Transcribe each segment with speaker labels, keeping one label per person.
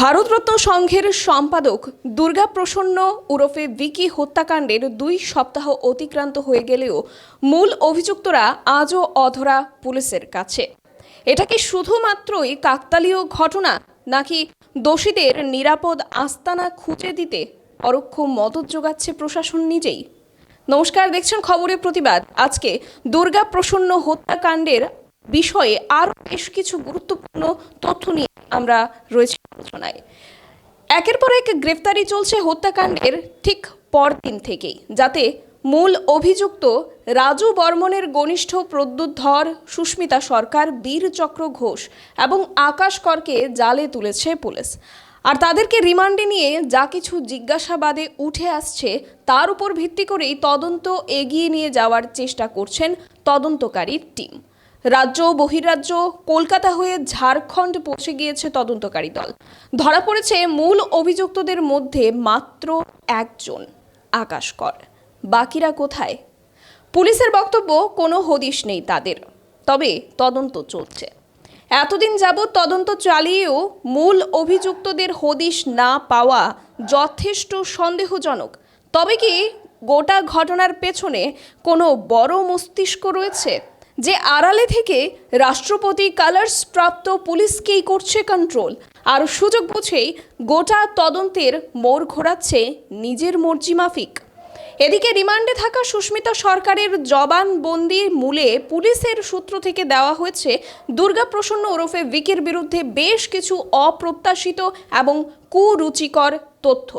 Speaker 1: ভারতরত্ন সংঘের সম্পাদক দুর্গা প্রসন্ন ওরফে ভিকি হত্যাকাণ্ডের দুই সপ্তাহ অতিক্রান্ত হয়ে গেলেও মূল অভিযুক্তরা আজও অধরা পুলিশের কাছে। এটা কি শুধুমাত্রই কাকতালীয় ঘটনা, নাকি দোষীদের নিরাপদ আস্তানা খুঁজে দিতে পরোক্ষ মদত যোগাচ্ছে প্রশাসন নিজেই? নমস্কার, দেখছেন খবরের প্রতিবাদ। আজকে দুর্গা প্রসন্ন হত্যাকাণ্ডের বিষয়ে আরও বেশ কিছু গুরুত্বপূর্ণ তথ্য নিয়ে আমরা রয়েছি আলোচনায়। একের পর এক গ্রেফতারি চলছে হত্যাকাণ্ডের ঠিক পরদিন থেকেই, যাতে মূল অভিযুক্ত রাজু বর্মনের ঘনিষ্ঠ প্রদ্যুৎ ধর সুস্মিতা সরকার বীরচক্র ঘোষ এবং আকাশ করকে জালে তুলেছে পুলিশ। আর তাদেরকে রিমান্ডে নিয়ে যা কিছু জিজ্ঞাসাবাদে উঠে আসছে, তার উপর ভিত্তি করেই তদন্ত এগিয়ে নিয়ে যাওয়ার চেষ্টা করছেন তদন্তকারীর টিম। রাজ্য বহিরাজ্য কলকাতা হয়ে ঝাড়খণ্ড পৌঁছে গিয়েছে তদন্তকারী দল। ধরা পড়েছে মূল অভিযুক্তদের মধ্যে মাত্র একজন আকাশ কর বাকিরা কোথায়? পুলিশের বক্তব্য, কোনো হদিশ নেই তাদের। তবে তদন্ত চলছে। এতদিন যাবৎ তদন্ত চালিয়েও মূল অভিযুক্তদের হদিশ না পাওয়া যথেষ্ট সন্দেহজনক। তবে কি গোটা ঘটনার পেছনে কোনো বড় মস্তিষ্ক রয়েছে? যে আড়ালে থেকে রাষ্ট্রপতি কালার্স প্রাপ্ত পুলিশকেই করছে কন্ট্রোল আর সুযোগ বুঝেই গোটা তদন্তের মোড় ঘোরাচ্ছে নিজের মর্জি মাফিক। এদিকে রিমান্ডে থাকা সুস্মিতা সরকারের জবানবন্দি মূলে পুলিশের সূত্র থেকে দেওয়া হয়েছে, দুর্গা প্রসন্ন ওরফে ভিকের বিরুদ্ধে বেশ কিছু অপ্রত্যাশিত এবং কুরুচিকর তথ্য।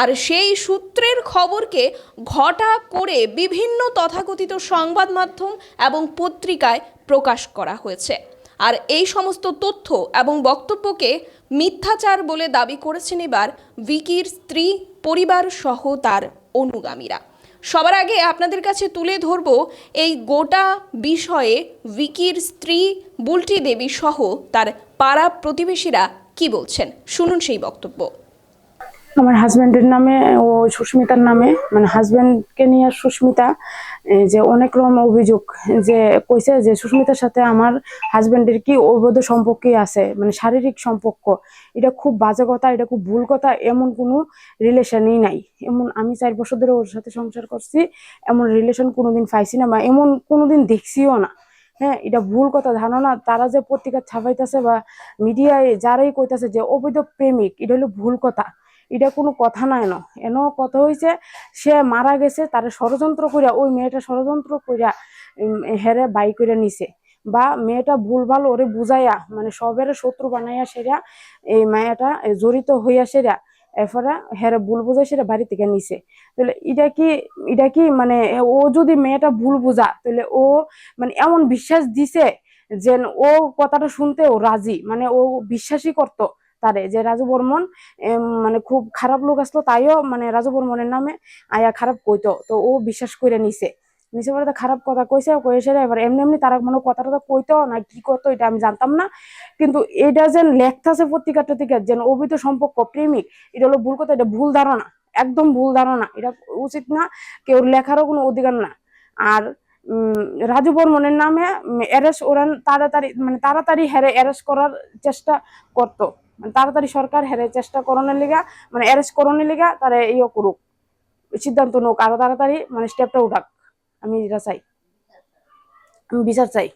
Speaker 1: আর সেই সূত্রের খবরকে ঘটা করে বিভিন্ন তথাকথিত সংবাদ মাধ্যম এবং পত্রিকায় প্রকাশ করা হয়েছে। আর এই সমস্ত তথ্য এবং বক্তব্যকে মিথ্যাচার বলে দাবি করেছেন এবার ভিকির স্ত্রী, পরিবার সহ তার অনুগামীরা। সবার আগে আপনাদের কাছে তুলে ধরব এই গোটা বিষয়ে ভিকির স্ত্রী, বুলটি দেবী সহ তার পাড়া প্রতিবেশীরা কি বলছেন। শুনুন সেই বক্তব্য।
Speaker 2: আমার হাজবেন্ডের নামে, ও সুস্মিতার নামে মানে হাজবেন্ডকে নিয়ে সুস্মিতা যে অনেক রকম অভিযোগ, যে কইছে যে সুস্মিতার সাথে আমার হাজবেন্ডের কি অবৈধ সম্পর্কে আছে মানে শারীরিক সম্পর্ক। এটা খুব বাজে কথা, এটা খুব ভুল কথা, এমন কোনো রিলেশনই নাই। এমন আমি চার বছর ধরে ওর সাথে সংসার করছি, এমন রিলেশন কোনোদিন পাইছি না বা এমন কোনোদিন দেখছিও না। হ্যাঁ এটা ভুল কথা, ধারণা, তারা যে পত্রিকা ছাপাইতেছে বা মিডিয়ায় যারাই কইতাছে যে অবৈধ প্রেমিক, এটা হলো ভুল কথা। এটা কোনো কথা নাই ন। এন কথা হইছে সে মারা গেছে তার ষড়যন্ত্র কইরা ওই মেয়েটা ষড়যন্ত্র উম, হেরে বাই কইরা নিছে। বা মেয়েটা ভুলভাল ওরে বুঝাইয়া মানে সবের শত্রু বানাইয়া সেরা এই মায়াটা জড়িত হইয়া সেরা এরপরে হেরে ভুল বুঝাই সেটা বাড়ি থেকে নিছে। তাহলে এটা কি এটা কি মানে ও যদি মেয়েটা ভুল বুঝা তাহলে ও মানে এমন বিশ্বাস দিছে যে ও কথাটা শুনতে ও রাজি মানে ও বিশ্বাসই করতো। তারে, যে রাজু বর্মন মানে খুব খারাপ লোক আসলো, তাইও মানে রাজু বর্মনের নামে আয়া খারাপ কইতো, তো ও বিশ্বাস করে নিছে। নিচে পরে তো খারাপ কথা কইছে কইছে এবার এমনি এমনি তারা মানে কথাটা তো কইতো না, কি করতো এটা আমি জানতাম না। কিন্তু এটা যেন লেখতাছে পত্রিকা টত্রিকা যেন অবৈধ সম্পর্ক, প্রেমিক, এটা হলো ভুল কথা, এটা ভুল ধারণা, একদম ভুল ধারণা, এটা উচিত না, কেউ লেখারও কোনো অধিকার না। আর রাজু বর্মনের নামে অ্যারেস্ট ওরা তাড়াতাড়ি মানে তাড়াতাড়ি হেরে অ্যারেস্ট করার চেষ্টা করতো। মানে তাড়াতাড়ি সরকার হেরে চেষ্টা করণের লিগা মানে অ্যারেস্ট করণের লিগা তারা ইয়ে করুক। সিদ্ধান্ত নোক, আরও তাড়াতাড়ি মানে স্টেপটা উঠাক। আমি এটা চাই। আমি বিচার চাই।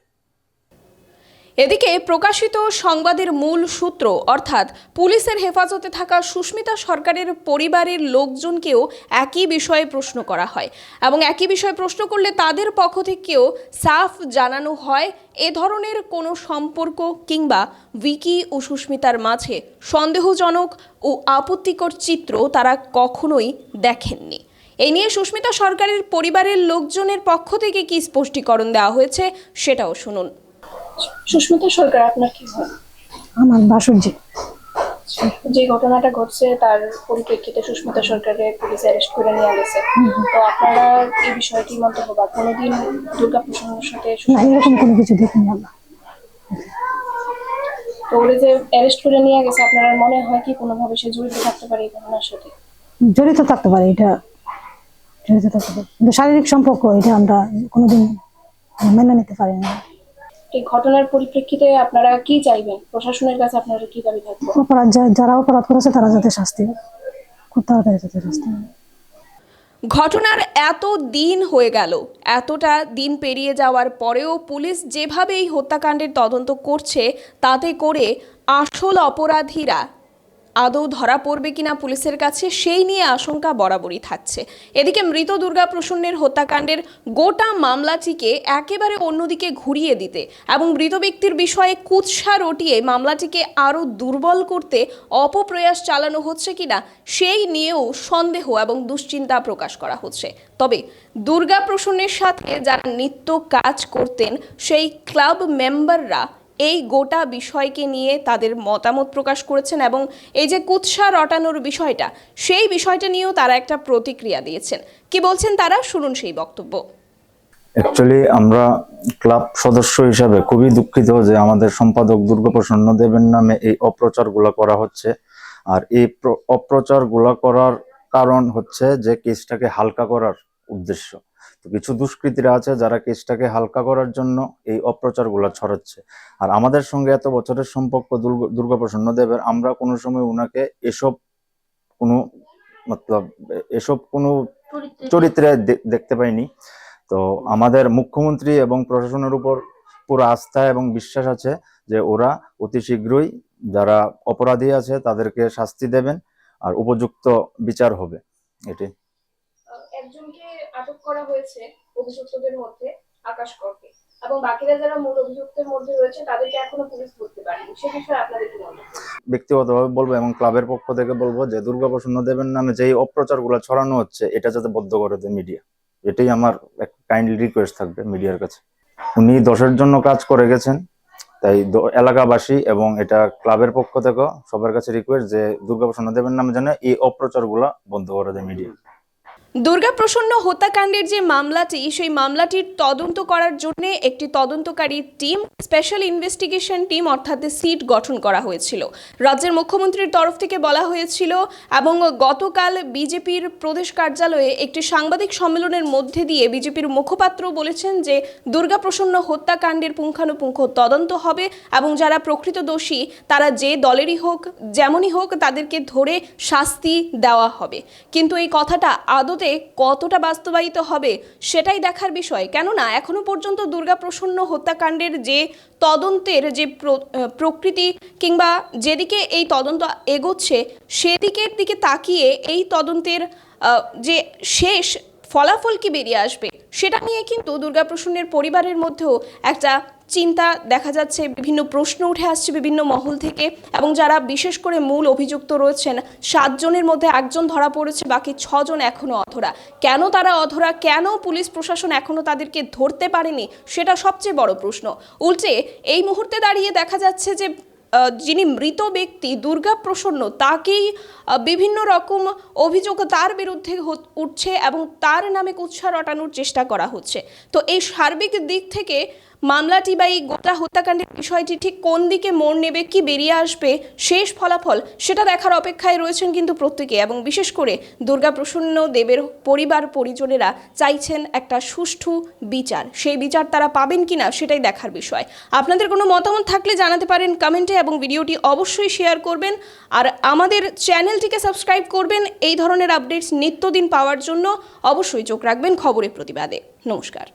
Speaker 1: এদিকে প্রকাশিত সংবাদের মূল সূত্র, অর্থাৎ পুলিশের হেফাজতে থাকা সুস্মিতা সরকারের পরিবারের লোকজনকেও একই বিষয়ে প্রশ্ন করা হয় এবং একই বিষয়ে প্রশ্ন করলে তাদের পক্ষ থেকেও সাফ জানানো হয়। এ ধরনের কোনো সম্পর্ক কিংবা ভিকি ও সুস্মিতার মাঝে সন্দেহজনক ও আপত্তিকর চিত্র তারা কখনোই দেখেননি। এই নিয়ে সুস্মিতা সরকারের পরিবারের লোকজনের পক্ষ থেকে কি স্পষ্টীকরণ দেওয়া হয়েছে সেটাও শুনুন।
Speaker 3: সুস্মিতা সরকার আপনার কি হয়?
Speaker 4: আমার বাসুর্জি
Speaker 3: যে। ঘটনাটা ঘটছে তার পরিপ্রেক্ষিতে সুস্মিতা সরকারের পুলিশ অ্যারেস্ট করে নিয়ে গেছে। তো আপনারা এই বিষয়টি মন্তব্য বা কোনোদিন দুর্গা সাথে
Speaker 4: এরকম কোনো কিছু দেখিনি আমরা।
Speaker 3: তো ওরে যে অ্যারেস্ট করে নিয়ে গেছে আপনার মনে হয় কি কোনোভাবে সে জড়িত থাকতে পারে এই ঘটনার সাথে?
Speaker 4: জড়িত থাকতে পারে এটা জড়িত থাকতে পারে। কিন্তু শারীরিক সম্পর্ক এটা আমরা কোনোদিন মেনে নিতে পারি না।
Speaker 3: এই ঘটনার পরিপ্রেক্ষিতে আপনারা কি চাইবেন? প্রশাসনের কাছে আপনারা কি দাবি থাকবে?
Speaker 4: অপরাধ যারা অপরাধ করেছে তারা যাতে শাস্তি খুব তাড়াতাড়ি যাতে শাস্তি
Speaker 1: ঘটনার এত দিন হয়ে গেল। এতটা দিন পেরিয়ে যাওয়ার পরেও পুলিশ যেভাবে এই হত্যাকাণ্ডের তদন্ত করছে তাতে করে আসল অপরাধীরা আদৌ ধরা পড়বে কিনা পুলিশের কাছে, সেই নিয়ে আশঙ্কা বরাবরই থাকছে। এদিকে মৃত দুর্গা প্রসন্নের হত্যাকাণ্ডের গোটা মামলাটিকে একেবারে অন্যদিকে ঘুরিয়ে দিতে এবং মৃত ব্যক্তির বিষয়ে কুৎসা রটিয়ে মামলাটিকে আরও দুর্বল করতে অপপ্রয়াস চালানো হচ্ছে কিনা, সেই নিয়েও সন্দেহ এবং দুশ্চিন্তা প্রকাশ করা হচ্ছে। তবে দুর্গা প্রসন্নের সাথে যারা নিত্য কাজ করতেন, সেই ক্লাব মেম্বাররা এই গোটা বিষয়কে নিয়ে তাদের মতামত প্রকাশ করেছেন এবং এই যে কুৎসা রটানোর বিষয়টা, সেই বিষয়টা নিয়েও তারা একটা প্রতিক্রিয়া দিয়েছেন। কি বলছেন তারা? শুনুন সেই বক্তব্য।
Speaker 5: অ্যাকচুয়ালি আমরা ক্লাব সদস্য হিসাবে খুবই দুঃখিত যে আমাদের সম্পাদক দুর্গাপ্রসন্ন দেবের নামে এই অপ্রচারগুলো করা হচ্ছে। আর এই প্র- অপ্রচারগুলো করার কারণ হচ্ছে যে কেসটাকে হালকা করার উদ্দেশ্য। তো কিছু দুষ্কৃতীরা আছে যারা কেসটাকে হালকা করার জন্য এই অপ্রচারগুলো ছড়াচ্ছে। আর আমাদের সঙ্গে এত বছরের সম্পর্ক দুর্গা- দুর্গাপ্রসন্ন দেবের আমরা কোনো সময় উনাকে এসব কোনো মতলব এসব কোনো চরিত্রে দেখতে পাইনি। তো আমাদের মুখ্যমন্ত্রী এবং প্রশাসনের উপর পুরো আস্থা এবং বিশ্বাস আছে যে ওরা অতি শীঘ্রই যারা অপরাধী আছে তাদেরকে শাস্তি দেবেন আর উপযুক্ত বিচার হবে। এটি
Speaker 3: একজনকে করা হয়েছে অভিযুক্তদের মধ্যে আকাশ করকে এবং বাকিরা যারা মূল অভিযুক্তের মধ্যে রয়েছে, তাদেরকে এখনও পুলিশ ধরতে পারেনি। সে বিষয়ে আপনাদের কি মনে?
Speaker 5: ব্যক্তিগতভাবে বলব এবং ক্লাবের পক্ষ থেকে বলব যে দুর্গাপ্রসন্ন দেবের নামে যেই অপ্রচারগুলো ছড়ানো হচ্ছে, এটা যাতে বদ্ধ করে দেয় মিডিয়া এটাই আমার কাইন্ডলি রিকোয়েস্ট থাকবে মিডিয়ার কাছে। উনি দশের জন্য কাজ করে গেছেন, তাই এলাকাবাসী এবং এটা ক্লাবের পক্ষ থেকে সবার কাছে রিকোয়েস্ট যে দুর্গাপ্রসন্ন দেবের নামে যেন এই অপ্রচারগুলো বন্ধ করে দেয় মিডিয়া
Speaker 1: দুর্গাপ্রসন্ন হত্যাকাণ্ডের যে মামলাটি, সেই মামলাটির তদন্ত করার জন্য একটি তদন্তকারী টিম, স্পেশাল ইনভেস্টিগেশন টিম, অর্থাৎ সিট গঠন করা হয়েছিল। রাজ্যের মুখ্যমন্ত্রীর তরফ থেকে বলা হয়েছিল এবং গতকাল বিজেপির প্রদেশ কার্যালয়ে একটি সাংবাদিক সম্মেলনের মধ্যে দিয়ে বিজেপির মুখপাত্র বলেছেন যে দুর্গাপ্রসন্ন হত্যাকাণ্ডের পুঙ্খানুপুঙ্খ তদন্ত হবে এবং যারা প্রকৃত দোষী, তারা যে দলেরই হোক, যেমনই হোক, তাদেরকে ধরে শাস্তি দেওয়া হবে। কিন্তু এই কথাটা আদতে কতটা বাস্তবায়িত হবে সেটাই দেখার বিষয়। কেননা এখনও পর্যন্ত দুর্গাপ্রসন্ন হত্যাকাণ্ডের যে তদন্তের যে প্রকৃতি কিংবা যেদিকে এই তদন্ত এগোচ্ছে সেদিকের দিকে তাকিয়ে এই তদন্তের যে শেষ ফলাফল কি বেরিয়ে আসবে সেটা নিয়ে কিন্তু দুর্গাপ্রসন্নের পরিবারের মধ্যেও একটা চিন্তা দেখা যাচ্ছে, বিভিন্ন প্রশ্ন উঠে আসছে বিভিন্ন মহল থেকে এবং যারা বিশেষ করে মূল অভিযুক্ত রয়েছেন, সাতজনের মধ্যে একজন ধরা পড়েছে, বাকি ছজন এখনও অধরা। কেন তারা অধরা? কেন পুলিশ প্রশাসন এখনও তাদেরকে ধরতে পারেনি? সেটা সবচেয়ে বড় প্রশ্ন। উল্টে, এই মুহূর্তে দাঁড়িয়ে দেখা যাচ্ছে যে যিনি মৃত ব্যক্তি, দুর্গা প্রসন্ন, তাকেই বিভিন্ন রকম অভিযোগ তার বিরুদ্ধে উঠছে এবং তার নামে কুৎসা রটানোর চেষ্টা করা হচ্ছে। তো এই সার্বিক দিক থেকে মামলাটি বা এই গোটা হত্যাকাণ্ডের বিষয়টি ঠিক কোন দিকে মোড় নেবে, কি বেরিয়ে আসবে, শেষ ফলাফল সেটা দেখার অপেক্ষায় রয়েছেন কিন্তু প্রত্যেকে এবং বিশেষ করে দুর্গা প্রসন্ন দেবের পরিবার পরিজনেরা চাইছেন একটা সুষ্ঠু বিচার। সেই বিচার তারা পাবেন কিনা সেটাই দেখার বিষয়। আপনাদের কোনো মতামত থাকলে জানাতে পারেন কমেন্টে এবং ভিডিওটি অবশ্যই শেয়ার করবেন। আর আমাদের চ্যানেলটিকে সাবস্ক্রাইব করবেন। এই ধরনের আপডেটস নিত্যদিন পাওয়ার জন্য অবশ্যই চোখ রাখবেন খবরের প্রতিবাদে। নমস্কার।